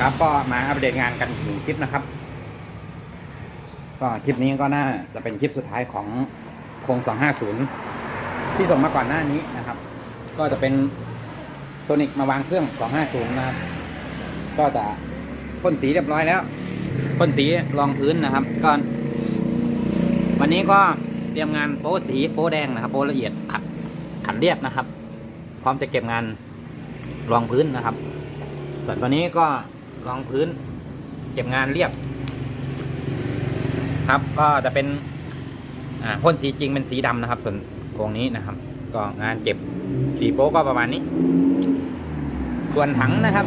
ครับก็มาอัปเดตงานกันอีกหนึ่งคลิปนะครับ ก็คลิปนี้ก็น่าจะเป็นคลิปสุดท้ายของโครง250 ที่ส่งมาก่อนหน้านี้นะครับ ก็จะเป็นโซนิกมาวางเครื่อง 250 นะครับ ก็จะพ่นสีเรียบร้อยแล้วพ่นสีรองพื้นนะครับก็วันนี้ก็เตรียมงานโป๊สีโป๊แดงนะครับ โป๊ละเอียดขัดขันเรียบนะครับ พร้อมจะเก็บงานรองพื้นนะครับส่วนตัวนี้ก็ รองพื้น เก็บงานเรียบ ครับก็จะเป็นพ่นสีจริงเป็นสีดำนะครับ ส่วนโครงนี้นะครับ ก็งานเก็บสีโป๊ก็ประมาณนี้ ส่วนถังนะครับ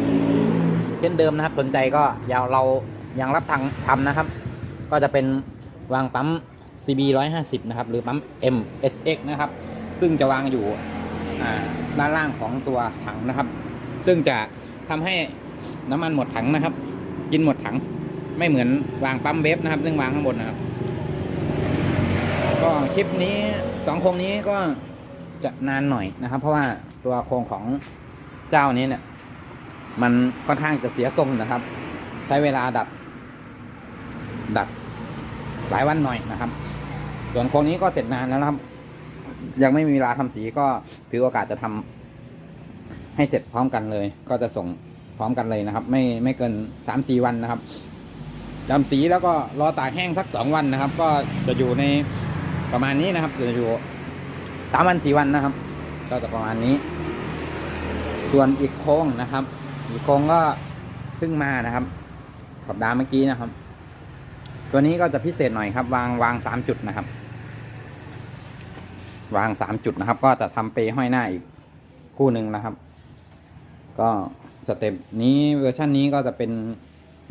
เช่นเดิมนะครับ สนใจก็ยาวเรายังรับทางทำนะครับ ก็จะเป็นวางปั๊ม CB 150 นะครับ หรือปั๊ม MSX นะครับ ซึ่งจะวางอยู่ด้านล่างของตัวถังนะครับ ซึ่งจะทำให้ น้ำมันหมดถังนะครับ กินหมดถัง ไม่เหมือนวางปั๊มเวฟนะครับซึ่งวางข้างบนนะครับ ก็คลิปนี้สองโครงนี้ก็จะนานหน่อยนะครับ เพราะว่าตัวโครงของเจ้านี้เนี่ย มันค่อนข้างจะเสียทรงนะครับ ใช้เวลาดัด ดัดหลายวันหน่อยนะครับ ส่วนโครงนี้ก็เสร็จนานแล้วนะครับ ยังไม่มีเวลาทำสีก็ถือโอกาสจะทำให้เสร็จพร้อมกันเลย ก็จะส่ง พร้อมกันเลยนะครับ ไม่ไม่เกินสามสี่วันนะครับดำสีแล้วก็รอตากแห้งสักสองวันนะครับ ก็จะอยู่ในประมาณนี้นะครับจะอยู่สามวันสี่วันนะครับ ก็จะประมาณนี้ ส่วนอีกโค้งนะครับ อีกโค้งก็เพิ่งมานะครับสัปดาห์เมื่อกี้นะครับ ตัวนี้ก็จะพิเศษหน่อยครับ วางวางสามจุดนะครับ วางสามจุดนะครับ ก็จะทำเปย์ห้อยหน้าอีกคู่หนึ่งนะครับ ก็ สเต็ปนี้เวอร์ชันนี้ก็จะเป็น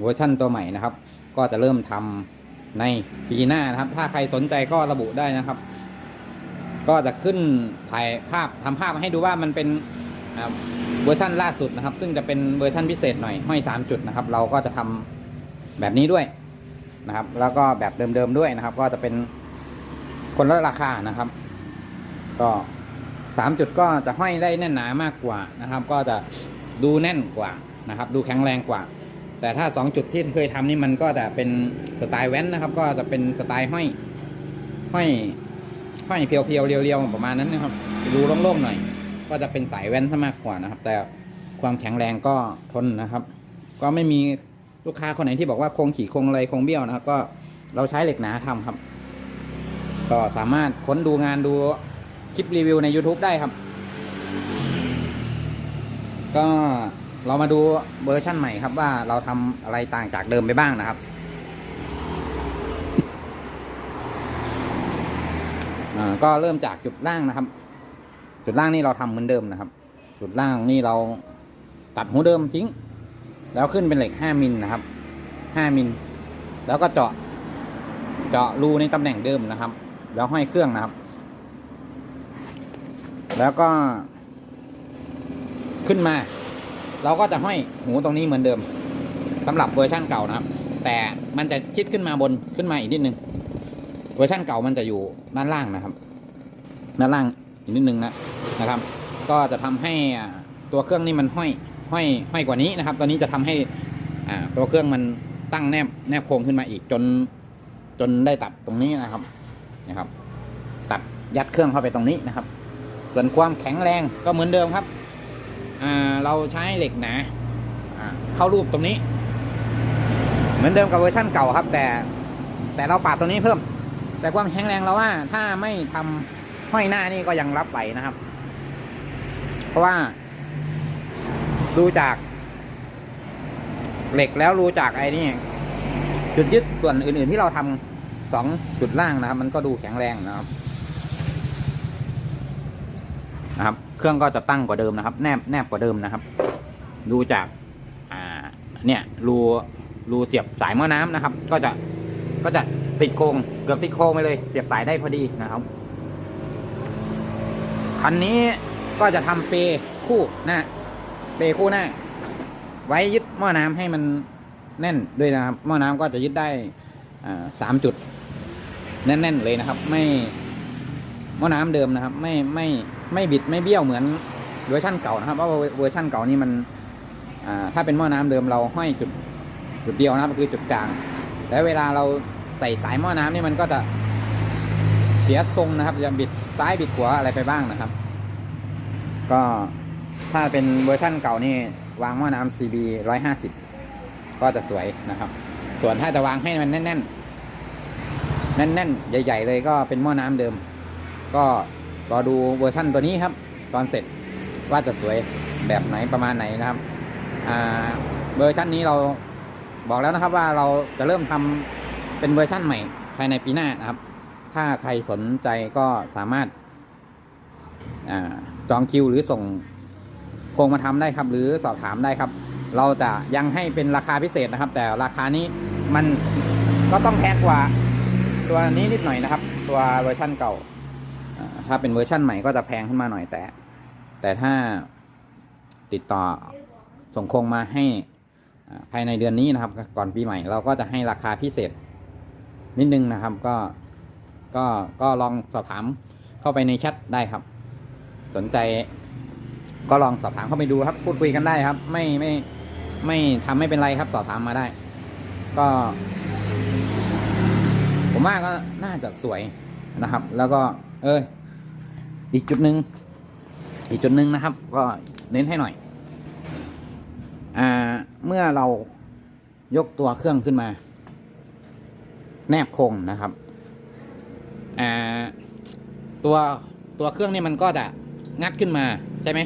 เวอร์ชันตัวใหม่นะครับ ก็จะเริ่มทำในปีหน้านะครับ ถ้าใครสนใจก็ระบุได้นะครับ ก็จะขึ้นถ่ายภาพทำภาพให้ดูว่ามันเป็นเวอร์ชันล่าสุดนะครับ ซึ่งจะเป็นเวอร์ชันพิเศษหน่อยห้อยสามจุดนะครับ เราก็จะทำแบบนี้ด้วยนะครับ แล้วก็แบบเดิมๆด้วยนะครับ ก็จะเป็นคนละราคานะครับ ก็สามจุดก็จะห้อยได้แน่นหนามากกว่านะครับ ก็จะ ดูแน่นกว่านะครับ ดูแข็งแรงกว่า แต่ถ้าสองจุดที่เคยทำนี่มันก็จะเป็นสไตล์แว้นนะครับ ก็จะเป็นสไตล์ห้อยห้อยห้อยเพียวๆเรียวๆประมาณนั้นนะครับดูโล่งๆหน่อย ก็จะเป็นสายแว้นซะมากกว่านะครับ แต่ความแข็งแรงก็ทนนะครับ ก็ไม่มีลูกค้าคนไหนที่บอกว่าโครงขี่โครงอะไรโครงเบี้ยวนะครับ ก็เราใช้เหล็กหนาทำครับ ก็สามารถค้นดูงานดูคลิปรีวิวใน YouTube ได้ครับ ก็เรามาดูเวอร์ชั่นใหม่ครับว่าเราทำอะไรต่างจากเดิมไปบ้างนะครับอ่าก็เริ่มจากจุดล่างนะครับ จุดล่างนี่เราทำเหมือนเดิมนะครับ จุดล่างนี่เราตัดหัวเดิมทิ้ง แล้วขึ้นเป็นเหล็กห้ามิลนะครับห้ามิลแล้วก็เจาะเจาะรูในตำแหน่งเดิมนะครับ แล้วห้อยเครื่องนะครับ แล้วก็ ขึ้นมา เราก็จะห้อยหูตรงนี้เหมือนเดิมสำหรับเวอร์ชั่นเก่านะครับ แต่มันจะชิดขึ้นมาบนขึ้นมาอีกนิดนึงเวอร์ชั่นเก่ามันจะอยู่ด้านล่างนะครับ ด้านล่างอีกนิดนึงนะนะครับ ก็จะทำให้ตัวเครื่องนี่มันห้อยห้อยห้อยกว่านี้นะครับ ตอนนี้จะทำให้ตัวเครื่องมันตั้งแนบแนบโครงขึ้นมาอีกจนจนได้ตัดตรงนี้นะครับนะครับ ตัดยัดเครื่องเข้าไปตรงนี้นะครับ ส่วนความแข็งแรงก็เหมือนเดิมครับ เราใช้เหล็กหนาเข้ารูปตรงนี้ เหมือนเดิมกับเวอร์ชั่นเก่าครับ แต่แต่เราปาดตรงนี้เพิ่ม แต่ความแข็งแรงเราว่า ถ้าไม่ทำห้อยหน้านี่ก็ยังรับไหวนะครับ เพราะว่า ดูจาก เหล็กแล้วรู้จากไอ้นี่จุดยึดส่วนอื่น ๆ ที่เราทำสองจุดล่างนะครับ มันก็ดูแข็งแรงนะครับ นะครับ เครื่องก็จะตั้งกว่าเดิมนะครับ แนบแนบกว่าเดิมนะครับ ดูจากอ่าเนี่ยรูรูเสียบสายหม้อน้ำนะครับ ก็จะก็จะติดโครงเกือบติดโครงไปเลย เสียบสายได้พอดีนะครับคันนี้ก็จะทำเปคู่หน้าเปคู่หน้า ไว้ยึดหม้อน้ำให้มันแน่นด้วยนะครับหม้อน้ำก็จะยึดได้สามจุด แน่นๆเลยนะครับ ไม่หม้อน้ำเดิมนะครับ ไม่ไม่ ไม่บิดไม่เบี้ยวเหมือนเวอร์ชั่นเก่านะครับเพราะว่าเวอร์ชั่นเก่านี่มันถ้าเป็นหม้อน้ำเดิมเราห้อยจุดจุดเดียวนะครับคือจุดกลาง แล้วเวลาเราใส่สายหม้อน้ำนี่มันก็จะเสียทรงนะครับจะบิดซ้ายบิดขวาอะไรไปบ้างนะครับ ก็ถ้าเป็นเวอร์ชั่นเก่านี่วางหม้อน้ำ CB 150 ก็จะสวยนะครับ ส่วนถ้าจะวางให้มันแน่นๆแน่นๆใหญ่ ๆ เลยก็เป็นหม้อน้ำเดิม ก็ รอดูเวอร์ชั่นตัวนี้ครับ ตอนเสร็จว่าจะสวยแบบไหนประมาณไหนนะครับเวอร์ชันนี้เราบอกแล้วนะครับว่าเราจะเริ่มทำเป็นเวอร์ชั่นใหม่ภายในปีหน้านะครับ ถ้าใครสนใจก็สามารถอาจองคิวหรือส่งโครงมาทำได้ครับ หรือสอบถามได้ครับ เราจะยังให้เป็นราคาพิเศษนะครับ แต่ราคานี้มันก็ต้องแพงกว่าตัวนี้นิดหน่อยนะครับ ตัวเวอร์ชั่นเก่า ถ้าเป็นเวอร์ชั่นใหม่ก็จะแพงขึ้นมาหน่อยแต่ แต่ถ้าติดต่อส่งคงมาให้ภายในเดือนนี้นะครับ ก่อนปีใหม่เราก็จะให้ราคาพิเศษ นิดนึงนะครับ ก็ก็ก็ลองสอบถามเข้าไปในแชทได้ครับ สนใจ ก็ลองสอบถามเข้าไปดูครับ พูดคุยกันได้ครับ ไม่ไม่ไม่ทำไม่เป็นไรครับ สอบถามมาได้ ก็ ผมว่าก็น่าจะสวยนะครับ แล้วก็ เออ อีกจุดหนึ่งอีกจุดหนึ่งนะครับ ก็เน้นให้หน่อย อ่า เมื่อเรายกตัวเครื่องขึ้นมา แนบคงนะครับ อ่า ตัวตัวเครื่องนี่มันก็จะงัดขึ้นมาใช่ไหม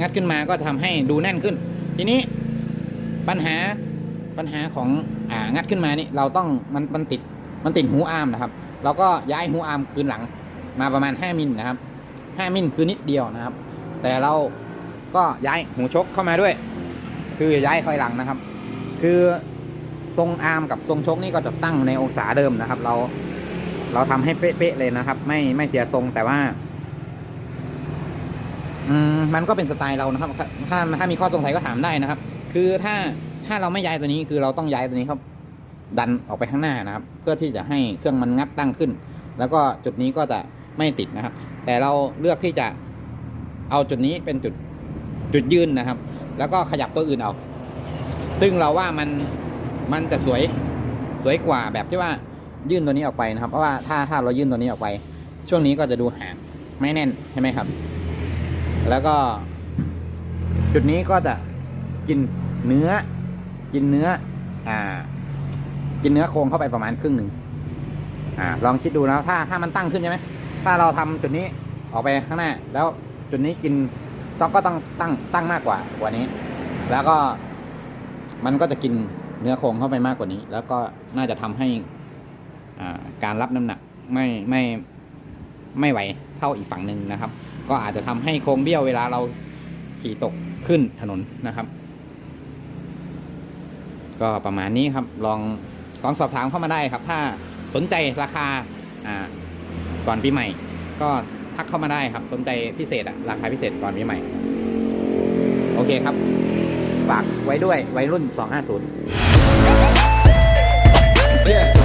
งัดขึ้นมาก็ทำให้ดูแน่นขึ้น ทีนี้ปัญหาปัญหาของอ่างัดขึ้นมานี่เราต้องมันมันติดมันติดหูอาร์มนะครับ เราก็ย้ายหูอาร์มคืนหลังมาประมาณ 5มิลนะครับ 5มิลคือนิดเดียวนะครับ แต่เราก็ย้ายหูชกเข้ามาด้วย คือย้ายถอยหลังนะครับ คือทรงอาร์มกับทรงชกนี่ก็จะตั้งในองศาเดิมนะครับ เราเราทำให้เป๊ะๆเลยนะครับ ไม่ไม่เสียทรงแต่ว่า อืมมันก็เป็นสไตล์เรานะครับ ถ้าถ้ามีข้อสงสัยก็ถามได้นะครับ คือถ้าถ้าเราไม่ย้ายตัวนี้คือเราต้องย้ายตัวนี้ครับ ดันออกไปข้างหน้านะครับ เพื่อที่จะให้เครื่องมันงัดตั้งขึ้น แล้วก็จุดนี้ก็จะไม่ติดนะครับ แต่เราเลือกที่จะเอาจุดนี้เป็นจุดจุดยืนนะครับ แล้วก็ขยับตัวอื่นเอา ซึ่งเราว่ามันมันจะสวยสวยกว่าแบบที่ว่ายื่นตัวนี้ออกไปนะครับ เพราะว่าถ้าถ้าเรายื่นตัวนี้ออกไป ช่วงนี้ก็จะดูห่างไม่แน่นใช่ไหมครับ แล้วก็ จุดนี้ก็จะกินเนื้อ กินเนื้อ อ่า กินเนื้อโครงเข้าไปประมาณครึ่งหนึ่งอ่า ลองคิดดูนะถ้าถ้ามันตั้งขึ้นใช่ไหม ถ้าเราทำจุดนี้ออกไปข้างหน้า แล้วจุดนี้กินต้องก็ต้องตั้งตั้งมากกว่ากว่านี้ แล้วก็มันก็จะกินเนื้อโครงเข้าไปมากกว่านี้ แล้วก็น่าจะทำให้การรับน้ำหนักไม่ไม่ไม่ไหวเท่าอีกฝั่งหนึ่งนะครับ ก็อาจจะทำให้โครงเบี้ยวเวลาเราขี่ตกขึ้นถนนนะครับ ก็ประมาณนี้ครับลองลองสอบถามเข้ามาได้ครับ ถ้าสนใจราคาอ่า ก่อนปีใหม่ ก็ทักเข้ามาได้ครับสนใจพิเศษอะราคาพิเศษก่อนปีใหม่ โอเคครับ ฝากไว้ด้วยวัยรุ่น 250 Yeah.